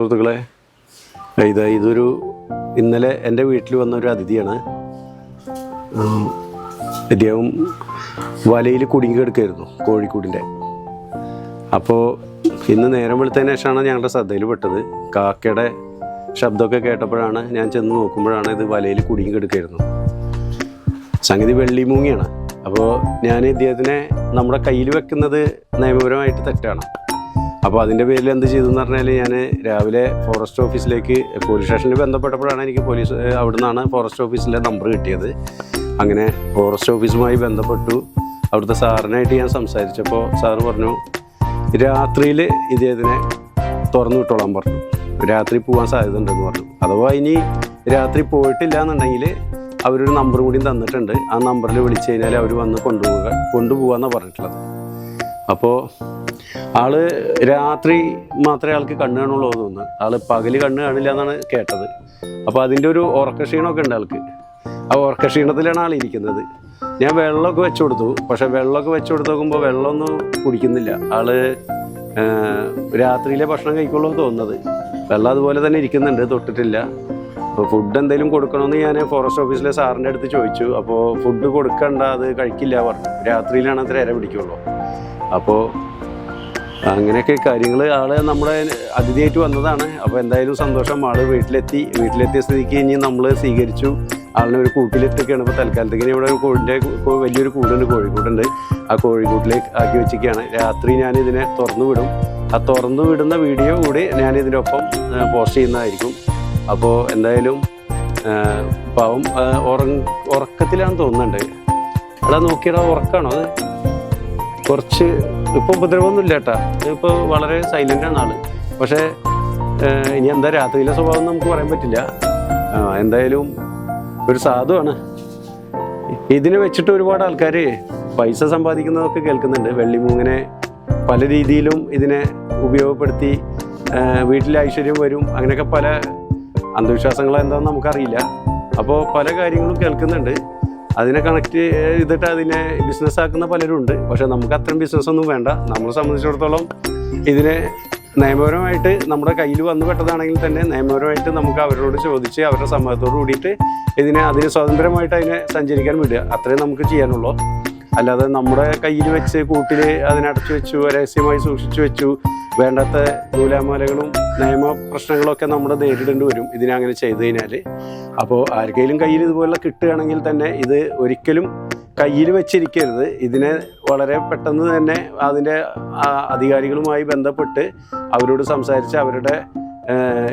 സുഹൃത്തുക്കളെ ഇത് ഇതൊരു ഇന്നലെ എന്റെ വീട്ടിൽ വന്ന ഒരു അതിഥിയാണ്. അദ്ദേഹം വലയിൽ കുടുങ്ങി കിടക്കായിരുന്നു കോഴിക്കൂടിന്റെ. അപ്പോൾ ഇന്ന് നേരം വെളുത്തതിന് ശേഷമാണ് ഞങ്ങളുടെ ശ്രദ്ധയിൽ പെട്ടത്. കാക്കയുടെ ശബ്ദമൊക്കെ കേട്ടപ്പോഴാണ് ഞാൻ ചെന്ന് നോക്കുമ്പോഴാണ് ഇത് വലയിൽ കുടുങ്ങി കിടക്കായിരുന്നു സംഗതി വെള്ളിമൂങ്ങിയാണ് അപ്പോൾ ഞാൻ ഇദ്ദേഹത്തിനെ നമ്മുടെ കയ്യിൽ വെക്കുന്നത് നിയമപരമായിട്ട് തെറ്റാണ്. അപ്പോൾ അതിന്റെ പേരിൽ എന്ത് ചെയ്തു എന്ന് പറഞ്ഞാൽ ഞാൻ രാവിലെ ഫോറസ്റ്റ് ഓഫീസിലേക്ക് പോലീസ് സ്റ്റേഷനിൽ ബന്ധപ്പെട്ടപ്പോഴാണ് എനിക്ക് പോലീസ് അവിടെ നിന്നാണ് ഫോറസ്റ്റ് ഓഫീസിലെ നമ്പർ കിട്ടിയത്. അങ്ങനെ ഫോറസ്റ്റ് ഓഫീസുമായി ബന്ധപ്പെട്ടു. അവിടുത്തെ സാറിനായിട്ട് ഞാൻ സംസാരിച്ചപ്പോൾ സാറ് പറഞ്ഞു രാത്രിയിൽ ഇദ്ദേഹത്തിനെ തുറന്നു വിട്ടോളാൻ പറഞ്ഞു. രാത്രി പോകാൻ സാധ്യത ഉണ്ടെന്ന് പറഞ്ഞു. അഥവാ ഇനി രാത്രി പോയിട്ടില്ല എന്നുണ്ടെങ്കിൽ അവരൊരു നമ്പർ കൂടി തന്നിട്ടുണ്ട്. ആ നമ്പറിൽ വിളിച്ചു കഴിഞ്ഞാൽ അവർ വന്ന് കൊണ്ടുപോവുക കൊണ്ടുപോകാന്നാണ് പറഞ്ഞിട്ടുള്ളത്. അപ്പോൾ ആൾ രാത്രി മാത്രമേ ആൾക്ക് കണ്ണ് കാണുള്ളൂ തോന്നുന്നു. ആൾ പകൽ കണ്ണ് കാണില്ല എന്നാണ് കേട്ടത്. അപ്പോൾ അതിന്റെ ഒരു ഉറക്കക്ഷീണമൊക്കെ ഉണ്ട് ആൾക്ക്. ആ ഉറക്കക്ഷീണത്തിലാണ് ആൾ ഇരിക്കുന്നത്. ഞാൻ വെള്ളമൊക്കെ വെച്ചു കൊടുത്തു. പക്ഷെ വെള്ളമൊക്കെ വെച്ചു കൊടുത്ത് നോക്കുമ്പോൾ വെള്ളമൊന്നും കുടിക്കുന്നില്ല. ആൾ രാത്രിയിലെ ഭക്ഷണം കഴിക്കുള്ളൂ തോന്നുന്നത്. വെള്ളം അതുപോലെ തന്നെ ഇരിക്കുന്നുണ്ട് തൊട്ടിട്ടില്ല. അപ്പോൾ ഫുഡ് എന്തെങ്കിലും കൊടുക്കണമെന്ന് ഞാൻ ഫോറസ്റ്റ് ഓഫീസിലെ സാറിന്റെ അടുത്ത് ചോദിച്ചു. അപ്പോൾ ഫുഡ് കൊടുക്കണ്ട അത് കഴിക്കില്ല പറഞ്ഞു. രാത്രിയിലാണ് അത്ര ഇര പിടിക്കുള്ളൂ. അപ്പോൾ അങ്ങനെയൊക്കെ കാര്യങ്ങൾ ആൾ നമ്മുടെ അതിഥിയായിട്ട് വന്നതാണ്. അപ്പോൾ എന്തായാലും സന്തോഷം. ആൾ വീട്ടിലെത്തി. വീട്ടിലെത്തിയ സ്ഥിതിക്ക് ഇനി നമ്മൾ സ്വീകരിച്ചു. ആളിനെ ഒരു കൂട്ടിലെത്തിക്കുകയാണ് ഇപ്പോൾ തൽക്കാലത്തേക്ക്. ഇവിടെ ഒരു കോഴിന്റെ വലിയൊരു കൂടുണ്ട് കോഴിക്കൂടുണ്ട്. ആ കോഴിക്കൂട്ടിലേക്ക് ആക്കി വെച്ചിരിക്കുകയാണ്. രാത്രി ഞാൻ ഇതിനെ തുറന്നു വിടും. ആ തുറന്നു വിടുന്ന വീഡിയോ കൂടി ഞാൻ ഇതിനൊപ്പം പോസ്റ്റ് ചെയ്യുന്നതായിരിക്കും. അപ്പോൾ എന്തായാലും പാവം ഉറക്കത്തിലാണെന്ന് തോന്നുന്നുണ്ട്. എടാ നോക്കിയടാ ഉറക്കാണോ അത്? കുറച്ച് ഇപ്പോൾ ഉപദ്രവമൊന്നും ഇല്ല കേട്ടാ. ഇപ്പൊ വളരെ സൈലന്റ് ആണ് ആൾ. പക്ഷേ ഇനി എന്താ രാത്രിയിലെ സ്വഭാവം നമുക്ക് പറയാൻ പറ്റില്ല. എന്തായാലും ഒരു സാധുവാണ്. ഇതിനെ വെച്ചിട്ട് ഒരുപാട് ആൾക്കാർ പൈസ സമ്പാദിക്കുന്നതൊക്കെ കേൾക്കുന്നുണ്ട്. വെള്ളിമൂങ്ങനെ പല രീതിയിലും ഇതിനെ ഉപയോഗപ്പെടുത്തി വീട്ടിലെ ഐശ്വര്യം വരും. അങ്ങനെയൊക്കെ പല അന്ധവിശ്വാസങ്ങൾ എന്താണെന്ന് നമുക്കറിയില്ല. അപ്പോൾ പല കാര്യങ്ങളും കേൾക്കുന്നുണ്ട്. അതിനെ കണക്ട് ചെയ്തിട്ട് അതിനെ ബിസിനസ് ആക്കുന്ന പലരും ഉണ്ട്. പക്ഷെ നമുക്ക് അത്രയും ബിസിനസ് ഒന്നും വേണ്ട. നമ്മളെ സംബന്ധിച്ചിടത്തോളം ഇതിനെ നിയമപരമായിട്ട് നമ്മുടെ കയ്യിൽ വന്നു പെട്ടതാണെങ്കിൽ തന്നെ നിയമപരമായിട്ട് നമുക്ക് അവരോട് ചോദിച്ച് അവരുടെ സമ്മതത്തോട് കൂടിയിട്ട് ഇതിനെ അതിന് സ്വതന്ത്രമായിട്ട് അതിനെ സഞ്ചരിക്കാൻ വിടുക. അത്രേ നമുക്ക് ചെയ്യാനുള്ളൂ. അല്ലാതെ നമ്മുടെ കയ്യിൽ വെച്ച് കൂട്ടിൽ അതിനടച്ചു വെച്ചു രഹസ്യമായി സൂക്ഷിച്ചു വെച്ചു വേണ്ടാത്ത നൂലാമാലകളും നിയമ പ്രശ്നങ്ങളൊക്കെ നമ്മുടെ നേരിടേണ്ടി വരും ഇതിനങ്ങനെ ചെയ്തു കഴിഞ്ഞാൽ അപ്പോൾ ആർക്കെങ്കിലും കയ്യിൽ ഇതുപോലെ കിട്ടുകയാണെങ്കിൽ തന്നെ ഇത് ഒരിക്കലും കയ്യിൽ വെച്ചിരിക്കരുത്. ഇതിനെ വളരെ പെട്ടെന്ന് തന്നെ അതിന്റെ അധികാരികളുമായി ബന്ധപ്പെട്ട് അവരോട് സംസാരിച്ച് അവരുടെ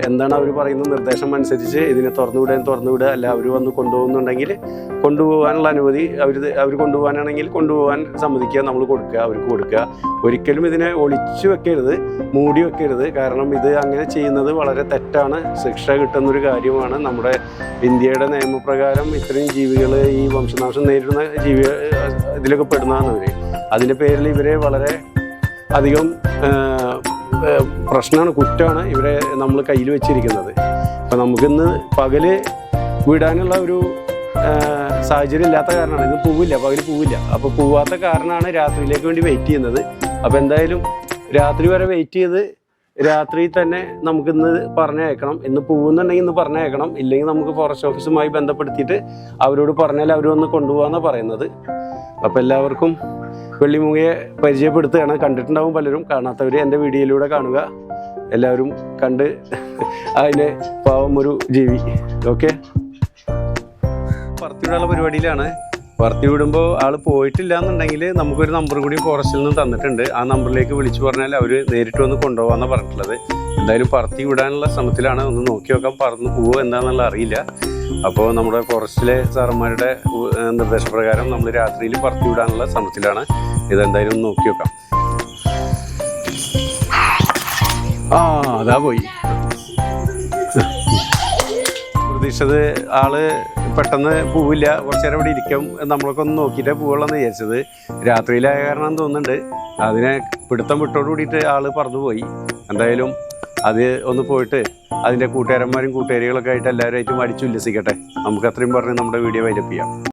എന്താണ് അവർ പറയുന്ന നിർദ്ദേശം അനുസരിച്ച് ഇതിനെ തുറന്നു വിടാൻ തുറന്നു വിടുക അല്ല അവർ വന്ന് കൊണ്ടുപോകുന്നുണ്ടെങ്കിൽ കൊണ്ടുപോകാനുള്ള അനുമതി അവർ അവർ കൊണ്ടുപോകാനാണെങ്കിൽ കൊണ്ടുപോകാൻ സമ്മതിക്കുക നമ്മൾ കൊടുക്കുക അവർക്ക് കൊടുക്കുക. ഒരിക്കലും ഇതിനെ ഒളിച്ചു വെക്കരുത് മൂടി വെക്കരുത്. കാരണം ഇത് അങ്ങനെ ചെയ്യുന്നത് വളരെ തെറ്റാണ്. ശിക്ഷ കിട്ടുന്നൊരു കാര്യമാണ് നമ്മുടെ ഇന്ത്യയുടെ നിയമപ്രകാരം ഇത്രയും ജീവികൾ ഈ വംശനാശം നേരിടുന്ന ജീവി ഇതിലൊക്കെ പെടുന്നതാണ് ഇവർ അതിന്റെ പേരിൽ ഇവരെ വളരെ അധികം പ്രശ്നമാണ് കുറ്റമാണ് ഇവരെ നമ്മൾ കയ്യിൽ വെച്ചിരിക്കുന്നത്. അപ്പം നമുക്കിന്ന് പകൽ വിടാനുള്ള ഒരു സാഹചര്യം ഇല്ലാത്ത കാരണമാണ്. ഇന്ന് പൂവില്ല പകൽ പൂവില്ല. അപ്പോൾ പൂവാത്ത കാരണമാണ് രാത്രിയിലേക്ക് വേണ്ടി വെയിറ്റ് ചെയ്യുന്നത്. അപ്പോൾ എന്തായാലും രാത്രി വരെ വെയിറ്റ് ചെയ്ത് രാത്രി തന്നെ നമുക്കിന്ന് പറഞ്ഞയക്കണം. ഇന്ന് പോകുന്നുണ്ടെങ്കിൽ ഇന്ന് പറഞ്ഞയക്കണം. ഇല്ലെങ്കിൽ നമുക്ക് ഫോറസ്റ്റ് ഓഫീസുമായി ബന്ധപ്പെടുത്തിയിട്ട് അവരോട് പറഞ്ഞാൽ അവർ വന്ന് കൊണ്ടുപോകാന്നാണ് പറയുന്നത്. അപ്പോൾ എല്ലാവർക്കും വെള്ളിമുങ്ങയെ പരിചയപ്പെടുത്തുകയാണ്. കണ്ടിട്ടുണ്ടാവും പലരും. കാണാത്തവർ എന്റെ വീഡിയോയിലൂടെ കാണുക. എല്ലാവരും കണ്ട് അതിനെ പാവം ഒരു ജീവി. ഓക്കെ പറത്തിവിടാനുള്ള പരിപാടിയിലാണ്. പറത്തി വിടുമ്പോൾ ആൾ പോയിട്ടില്ല എന്നുണ്ടെങ്കിൽ നമുക്കൊരു നമ്പർ കൂടി ഫോറസ്റ്റിൽ നിന്ന് തന്നിട്ടുണ്ട്. ആ നമ്പറിലേക്ക് വിളിച്ചു പറഞ്ഞാൽ അവർ നേരിട്ട് വന്ന് കൊണ്ടുപോകാമെന്നാണ് പറഞ്ഞിട്ടുള്ളത്. എന്തായാലും പറത്തി വിടാനുള്ള ശ്രമത്തിലാണ്. ഒന്ന് നോക്കി നോക്കാൻ പറന്ന് പോവോ എന്താണെന്നുള്ള അറിയില്ല. അപ്പോൾ നമ്മുടെ ഫോറസ്റ്റിലെ സാറന്മാരുടെ നിർദ്ദേശപ്രകാരം നമ്മൾ രാത്രിയിൽ പറത്തി വിടാനുള്ള ശ്രമത്തിലാണ്. ഇതെന്തായാലും ഒന്ന് നോക്കി വെക്കാം. ആ അതാ പോയി. പ്രതീക്ഷിച്ചത് ആൾ പെട്ടെന്ന് പോവില്ല. കുറച്ച് നേരം ഇവിടെ ഇരിക്കും. നമ്മളൊക്കെ ഒന്ന് നോക്കിയിട്ടേ പോവുള്ളൂ എന്ന് വിചാരിച്ചത്. രാത്രിയിലായ കാരണം തോന്നുന്നുണ്ട്. അതിനെ പിടുത്തം വിട്ടോട് കൂടിയിട്ട് ആൾ പറന്നു പോയി എന്തായാലും അത് ഒന്ന് പോയിട്ട് അതിന്റെ കൂട്ടുകാരന്മാരും കൂട്ടുകാരികളൊക്കെ ആയിട്ട് എല്ലാവരുമായിട്ടും അടിച്ചുല്ലസിക്കട്ടെ നമുക്ക് അത്രയും പറഞ്ഞ് നമ്മുടെ വീഡിയോ വൈൻഡപ്പ് ചെയ്യാം.